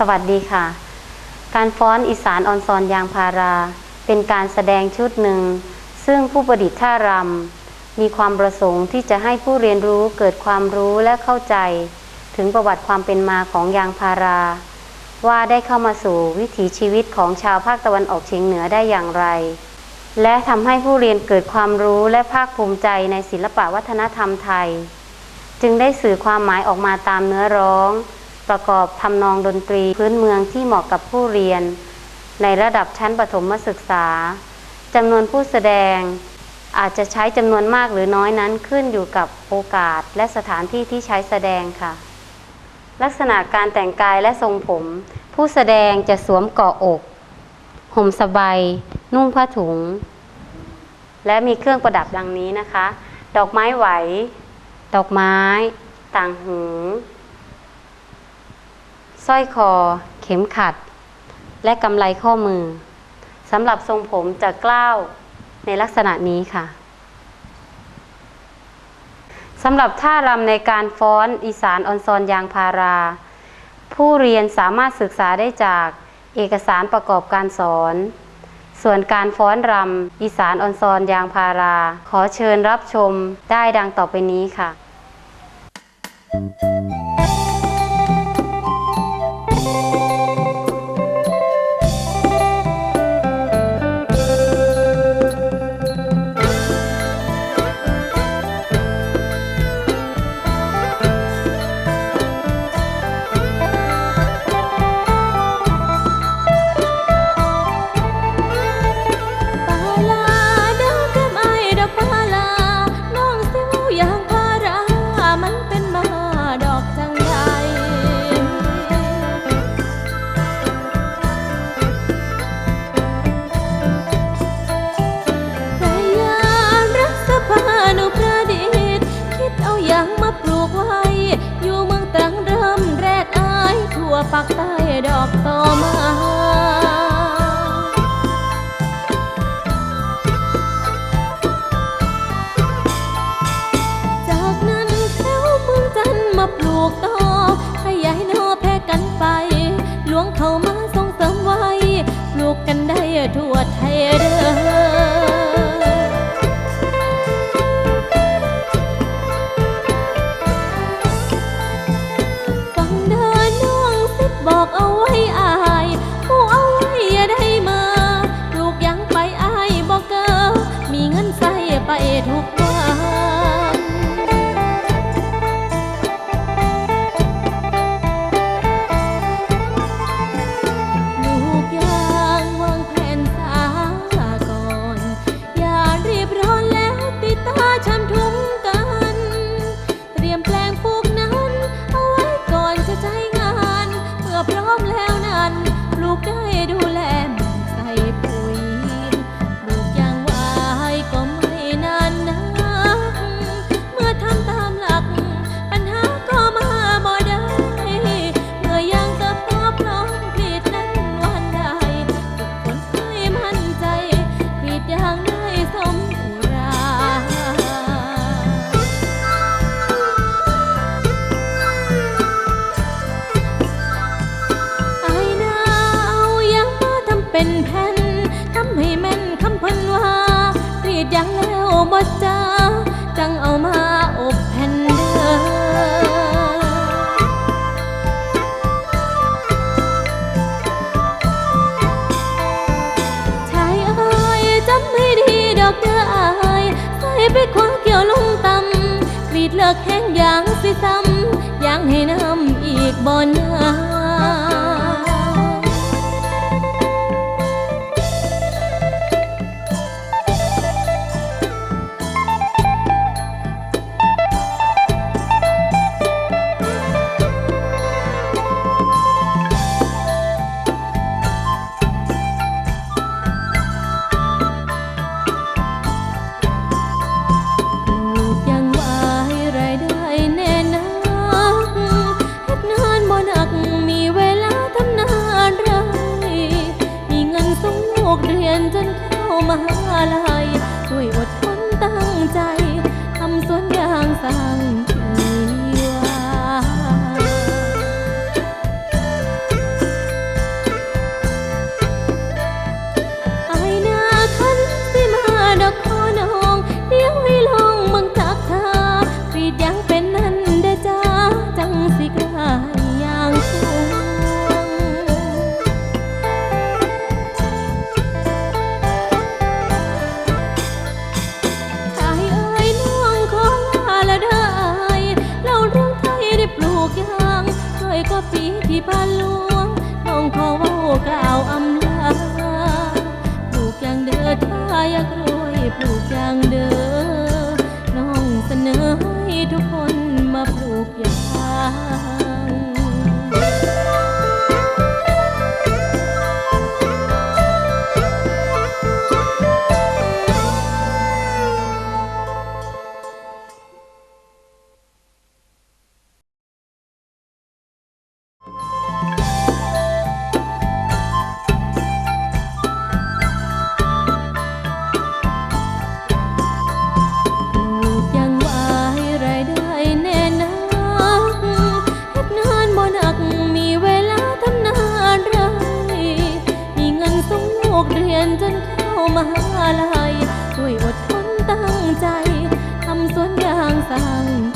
สวัสดีค่ะ การฟ้อนอีสานออนซอนยางพารา เป็นการแสดงชุดหนึ่ง ซึ่งผู้ประดิษฐ์ท่ารำมีความประสงค์ที่จะให้ผู้เรียนรู้เกิดความรู้และเข้าใจ ถึงประวัติความเป็นมาของยางพารา ว่าได้เข้ามาสู่วิถีชีวิตของชาวภาคตะวันออกเฉียงเหนือได้อย่างไร และทำให้ผู้เรียนเกิดความรู้และภาคภูมิใจในศิลปะวัฒนธรรมไทย จึงได้สื่อความหมายออกมาตามเนื้อร้อง ประกอบทำนองดนตรีพื้นเมืองที่เหมาะกับผู้เรียน ในระดับชั้นประถมศึกษาจำนวนผู้แสดงอาจจะใช้จำนวนมากหรือน้อยนั้นขึ้นอยู่กับโอกาสและสถานที่ที่ใช้แสดงค่ะ ลักษณะการแต่งกายและทรงผม ผู้แสดงจะสวมเกาะอก ห่มสบายนุ่งผ้าถุง และมีเครื่องประดับดังนี้นะคะ ดอกไม้ไหว ดอกไม้ ต่างหู สร้อยคอ เข็มขัด และกำไลข้อมือสำหรับทรงผมจะกล้าวในลักษณะนี้ค่ะสำหรับท่ารำในการฟ้อนอีสานออนซอนยางพารา ผู้เรียนสามารถศึกษาได้จากเอกสารประกอบการสอน ส่วนการฟ้อนรำอีสานออนซอนยางพารา ขอเชิญรับชมได้ดังต่อไปนี้ค่ะป ปักใต้ดอกต่อมา ไปทุกวันลูกยางวางแผนสาก่อน อย่ารีบร้อนแล้วติดตาชำทุ่งกัน เตรียมแปลงปลูกนั้น เอาไว้ก่อนจะใช้งาน เมื่อพร้อมแล้วนั้นปลูกได้ดูแล ไปคว้าเกี่ยวลงตำกรีดเลิกแห้งยางสิซ้ำยางให้น้ำอีกบ่อนา นจนเข้ามาลายช่วยอดทนตั้งใจ ทำสวนยางสร้าง ลูกอย่างเด้อน้องเสนอให้ทุกคน กเรียนจนเข้ามหาลัยช่วยอดทนตั้งใจ ทำสวนยางสร้าง